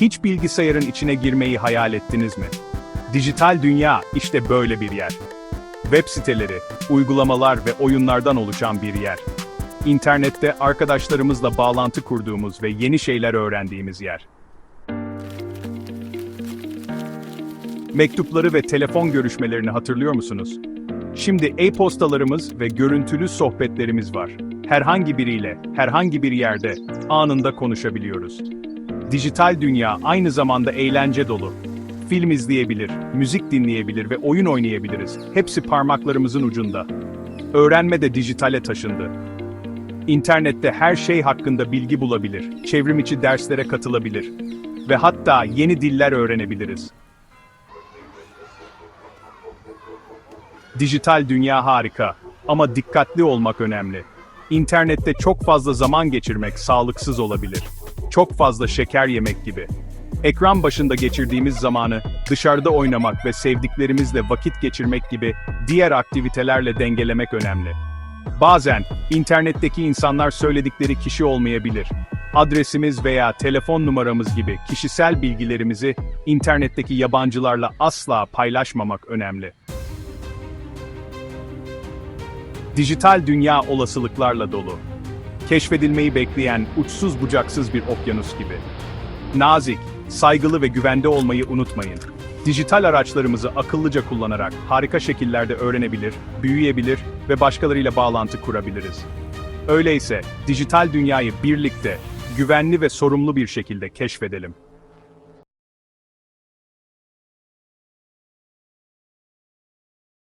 Hiç bilgisayarın içine girmeyi hayal ettiniz mi? Dijital dünya işte böyle bir yer. Web siteleri, uygulamalar ve oyunlardan oluşan bir yer. İnternette arkadaşlarımızla bağlantı kurduğumuz ve yeni şeyler öğrendiğimiz yer. Mektupları ve telefon görüşmelerini hatırlıyor musunuz? Şimdi e-postalarımız ve görüntülü sohbetlerimiz var. Herhangi biriyle, herhangi bir yerde anında konuşabiliyoruz. Dijital dünya aynı zamanda eğlence dolu. Film izleyebilir, müzik dinleyebilir ve oyun oynayabiliriz. Hepsi parmaklarımızın ucunda. Öğrenme de dijitale taşındı. İnternette her şey hakkında bilgi bulabilir, çevrim içi derslere katılabilir ve hatta yeni diller öğrenebiliriz. Dijital dünya harika ama dikkatli olmak önemli. İnternette çok fazla zaman geçirmek sağlıksız olabilir. Çok fazla şeker yemek gibi. Ekran başında geçirdiğimiz zamanı dışarıda oynamak ve sevdiklerimizle vakit geçirmek gibi diğer aktivitelerle dengelemek önemli. Bazen internetteki insanlar söyledikleri kişi olmayabilir. Adresimiz veya telefon numaramız gibi kişisel bilgilerimizi internetteki yabancılarla asla paylaşmamak önemli. Dijital dünya olasılıklarla dolu. Keşfedilmeyi bekleyen uçsuz bucaksız bir okyanus gibi. Nazik, saygılı ve güvende olmayı unutmayın. Dijital araçlarımızı akıllıca kullanarak harika şekillerde öğrenebilir, büyüyebilir ve başkalarıyla bağlantı kurabiliriz. Öyleyse dijital dünyayı birlikte, güvenli ve sorumlu bir şekilde keşfedelim.